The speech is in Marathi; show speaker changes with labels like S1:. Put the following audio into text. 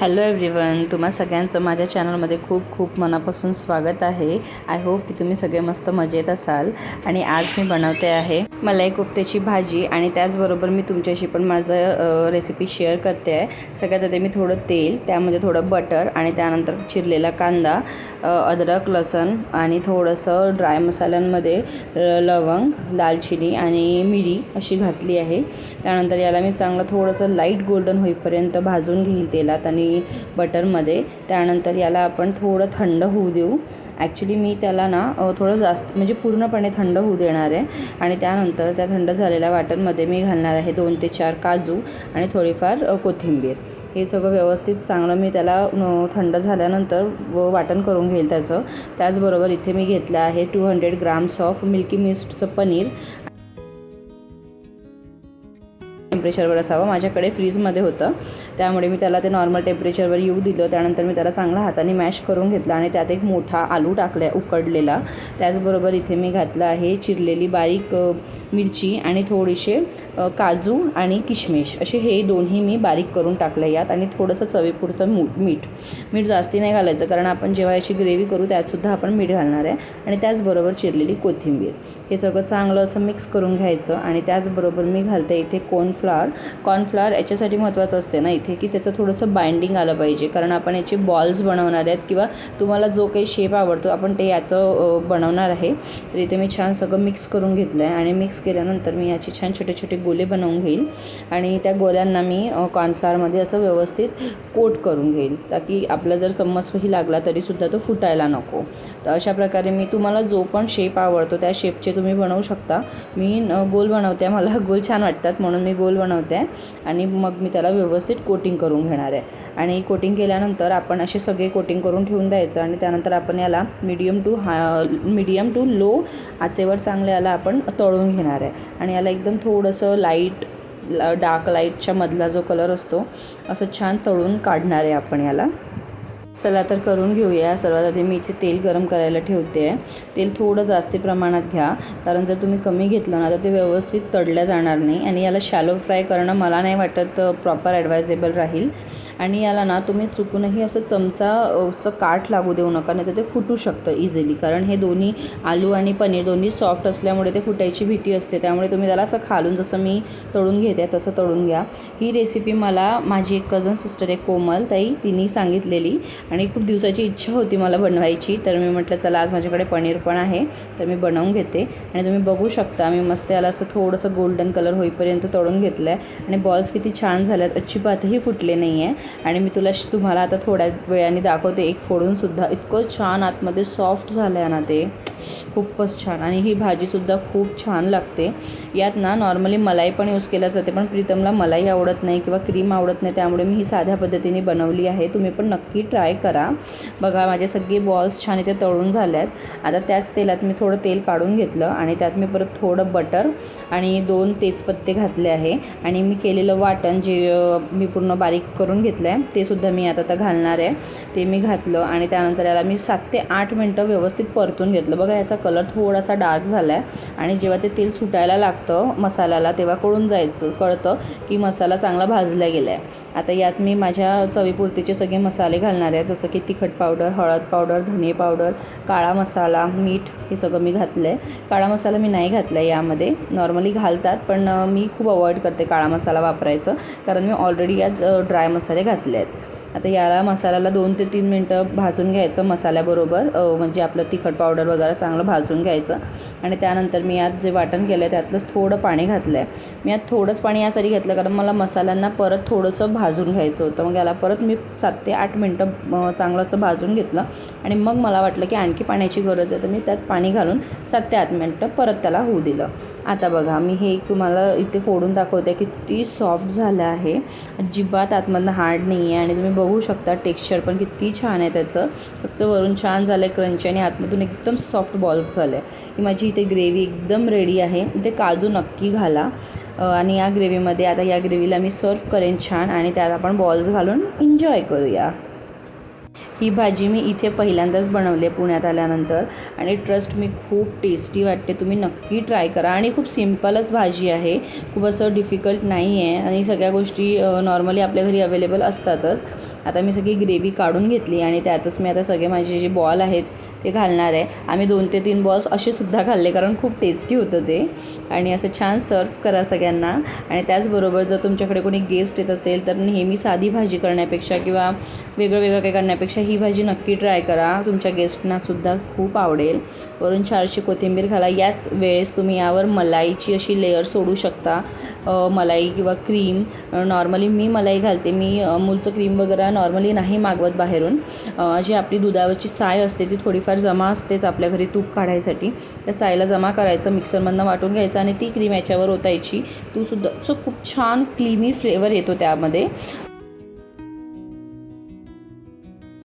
S1: हॅलो एव्हरीवन तुम्हा सगळ्यांचं माझ्या चॅनलमध्ये खूप खूप मनापासून स्वागत आहे. आय होप की तुम्ही सगळे मस्त मजेत असाल. आणि आज मी बनवते आहे मलाई कोफ्त्याची भाजी आणि त्याचबरोबर मी तुमच्याशी पण माझं रेसिपी शेअर करते आहे. सगळ्यात आधी मी थोडं तेल त्यामध्ये थोडं बटर आणि त्यानंतर चिरलेला कांदा अद्रक लसण आणि थोडंसं ड्राय मसाल्यांमध्ये लवंग दालचिनी आणि मिरी अशी घातली आहे. त्यानंतर याला मी चांगलं थोडंसं लाइट गोल्डन होईपर्यंत भाजून घेईन तेलात आणि बटरमध्ये त्यानंतर याला आपण थोडं थंड होऊ देऊ. ॲक्च्युली मी त्याला ना थोडं जास्त म्हणजे पूर्णपणे थंड होऊ देणार आहे. आणि त्यानंतर त्या थंड झालेल्या वाटणमध्ये मी घालणार आहे दोन ते चार काजू आणि थोडीफार कोथिंबीर. हे सगळं व्यवस्थित चांगलं मी त्याला थंड झाल्यानंतर व वाटण करून घेईल त्याचं. त्याचबरोबर इथे मी घेतलं आहे two hundred grams of milky मिस्टचं paneer टेम्परेचरवर असावं. माझ्याकडे फ्रीजमध्ये होतं. त्यामुळे मी त्याला ते नॉर्मल टेम्परेचरवर येऊ दिलं. त्यानंतर मी त्याला चांगला हाताने मॅश करून घेतला आणि त्यात एक मोठा आलू टाकला उकडलेला. त्याचबरोबर इथे मी घातलं आहे चिरलेली बारीक मिरची आणि थोडीसे काजू आणि किशमिश. असे हे दोन्ही मी बारीक करून टाकलं यात आणि थोडंसं चवीपुरतं मू मीठ. मीठ जास्ती नाही घालायचं कारण आपण जेव्हा याची ग्रेव्ही करू त्यातसुद्धा आपण मीठ घालणार आहे. आणि त्याचबरोबर चिरलेली कोथिंबीर. हे सगळं चांगलं असं मिक्स करून घ्यायचं आणि त्याचबरोबर मी घालते इथे कॉर्नफ्लॉवर कॉर्नफ्लॉवर याच्यासाठी महत्त्वाचं असते ना इथे की त्याचं थोडंसं बाइंडिंग आलं पाहिजे. कारण आपण याचे बॉल्स बनवणार आहेत किंवा तुम्हाला जो काही शेप आवडतो आपण ते याचं बनवणार आहे. तर इथे मी छान सगळं मिक्स करून घेतलं आहे आणि मिक्स केल्यानंतर मी याचे छान छोटे छोटे गोले बनवून घेईल आणि त्या गोल्यांना मी अ, कॉर्नफ्लॉवरमध्ये असं व्यवस्थित कोट करून घेईल ताकी आपला जर चम्मचही लागला तरीसुद्धा तो फुटायला नको. तर अशा प्रकारे मी तुम्हाला जो पण शेप आवडतो त्या शेपचे तुम्ही बनवू शकता. मी गोल बनवते. मला गोल छान वाटतात म्हणून मी गोल बनवते आणि मग मी त्याला व्यवस्थित कोटिंग करून घेणार आहे. आणि कोटिंग केल्यानंतर आपण असे सगळे कोटिंग करून ठेवून द्यायचं आणि त्यानंतर आपण याला मीडियम टू हा मीडियम टू लो आचेवर चांगलं याला आपण तळून घेणार आहे. आणि याला एकदम थोडंसं लाइट डार्क लाईटच्या मधला जो कलर असतो असं छान तळून काढणार आहे आपण याला. चला तर करून घेऊया. सर्वात आधी मी इथे तेल गरम करायला ठेवते. आहे तेल थोडं जास्ती प्रमाणात घ्या. कारण जर तुम्ही कमी घेतलं ना तर ते व्यवस्थित तडलं जाणार नाही आणि याला शॅलो फ्राय करणं मला नाही वाटत प्रॉपर ॲडवायजेबल राहील. आणि याला ना तुम्ही चुकूनही असं चमचाचं काठ लागू देऊ नका नाही तर ते फुटू शकतं इझिली कारण हे दोन्ही आलू आणि पनीर दोन्ही सॉफ्ट असल्यामुळे ते फुटायची भीती असते. त्यामुळे तुम्ही त्याला असं खालून जसं मी तळून घेते तसं तळून घ्या. ही रेसिपी मला माझी एक कझन सिस्टर आहे कोमल ताई तिने सांगितलेली. आणि खूप दिवसाची इच्छा होती मला बनवायची. तर मी म्हटलं चला आज माझ्याकडे पनीर पण आहे तर मी बनवून घेते. आणि तुम्ही बघू शकता मी मस्त याला असं थोडंसं गोल्डन कलर होईपर्यंत तळून घेतलं आहे आणि बॉल्स किती छान झाल्यात. अजिबातही फुटले नाही आहे आणि मी तुला श- तुम्हाला आता थोड्या वेळाने दाखवते. एक फोडूनसुद्धा इतकं छान आतमध्ये सॉफ्ट झालं आहे ना ते. खूपच छान. आणि ही भाजीसुद्धा खूप छान लागते. यात ना नॉर्मली मलाई पण यूज केला जाते पण प्रीतमला मलाई आवडत नाही किंवा क्रीम आवडत नाही त्यामुळे मी ही साध्या पद्धतीने बनवली आहे. तुम्ही पण नक्की ट्राय करा. बघा माझे सगळे बॉल्स छान इथे तळून झाले आहेत आता त्याच तेलात मी थोडं तेल काढून घेतलं आणि त्यात मी परत थोडं बटर आणि दोन तेजपत्ते घातले आहे. आणि मी केलेलं वाटण जे मी पूर्ण बारीक करून घेतलं आहे ते सुद्धा मी आता आता घालणार आहे. ते मी घातलं आणि त्यानंतर याला मी सात ते आठ मिनटं व्यवस्थित परतून घेतलं. बघा याचा कलर थोडासा डार्क झाला आहे आणि जेव्हा ते तेल सुटायला लागतं मसाल्याला तेव्हा कळून जायचं कळतं की मसाला चांगला भाजला गेला आहे आता यात मी माझ्या चवीपुरतीचे सगळे मसाले घालणार आहे जसं की तिखट पावडर हळद पावडर धने पावडर काळा मसाला मीठ हे सगळं मी घातलं आहे काळा मसाला मी नाही घातला आहे यामध्ये. नॉर्मली घालतात पण मी खूप अवॉइड करते काळा मसाला वापरायचं. कारण मी ऑलरेडी यात ड्राय मसाले घातले आहेत आता याला मसाल्याला दोन ते तीन मिनटं भाजून घ्यायचं मसाल्याबरोबर म्हणजे आपलं तिखट पावडर वगैरे चांगलं भाजून घ्यायचं. आणि त्यानंतर मी यात जे वाटण केलं आहे त्यातलंच थोडं पाणी घातलं आहे मी यात थोडंच पाणी यासाठी घेतलं कारण मला मसाल्यांना परत थोडंसं भाजून घ्यायचं होतं. मग याला परत मी सात ते आठ मिनटं चांगलं असं भाजून घेतलं. आणि मग मला वाटलं की आणखी पाण्याची गरज आहे तर मी त्यात पाणी घालून सात ते आठ मिनटं परत त्याला होऊ दिलं. आता बघा मी हे तुम्हाला इथे फोडून दाखवते किती सॉफ्ट झालं आहे. अजिबात आतमधनं हार्ड नाही आहे आणि तुम्ही बघू शकता. टेक्स्चर पण किती छान आहे त्याचं. फक्त वरून छान झालं आहे क्रंची आणि आतमधून एकदम सॉफ्ट बॉल्स झाले ही माझी इथे ग्रेव्ही एकदम रेडी आहे. इथे काजू नक्की घाला. आणि या ग्रेव्हीमध्ये आता या ग्रेव्हीला मी सर्व करेन छान आणि त्यात आपण बॉल्स घालून एन्जॉय करूया. ही भाजी मी इथे पहिल्यांदाच बनवली पुण्यात आल्यानंतर आणि ट्रस्ट मी खूप टेस्टी वाटते. तुम्ही नक्की ट्राय करा. आणि खूप सिम्पलच भाजी आहे. खूप असं डिफिकल्ट नाही आहे आणि सगळ्या गोष्टी नॉर्मली आपल्या घरी अवेलेबल असतातच. आता मी सगळी ग्रेव्ही काढून घेतली आणि त्यातच मी आता सगळे माझे जे बॉल आहेत ते घालणार आहे. आम्ही दोन ते तीन बॉल्स असे सुद्धा खाल्ले कारण खूप टेस्टी होतं ते. आणि असं छान सर्व करा सगळ्यांना. आणि त्याचबरोबर जर तुमच्याकडे कोणी गेस्ट येत असेल तर नेहमी साधी भाजी करण्यापेक्षा किंवा वेगळं वेगळं काही करण्यापेक्षा ही भाजी नक्की ट्राय करा. तुमच्या गेस्टनासुद्धा खूप आवडेल. वरून चारशे कोथिंबीर घाला. याच वेळेस तुम्ही यावर मलाईची अशी लेअर सोडू शकता. मलाई किंवा क्रीम नॉर्मली मी मलाई घालते. मी अमूलचं क्रीम वगैरे नॉर्मली नाही मागवत बाहेरून. जी आपली दुधावरची साय असते ती थोडीफार जमा असतेच आपल्या घरी तूप काढायसाठी. त्या सायला जमा करायचं मिक्सरमधनं वाटून घ्यायचं आणि ती क्रीम याच्यावर ओतायची. तू सुद्धा सो खूप छान क्रीमी फ्लेवर येतो त्यामध्ये.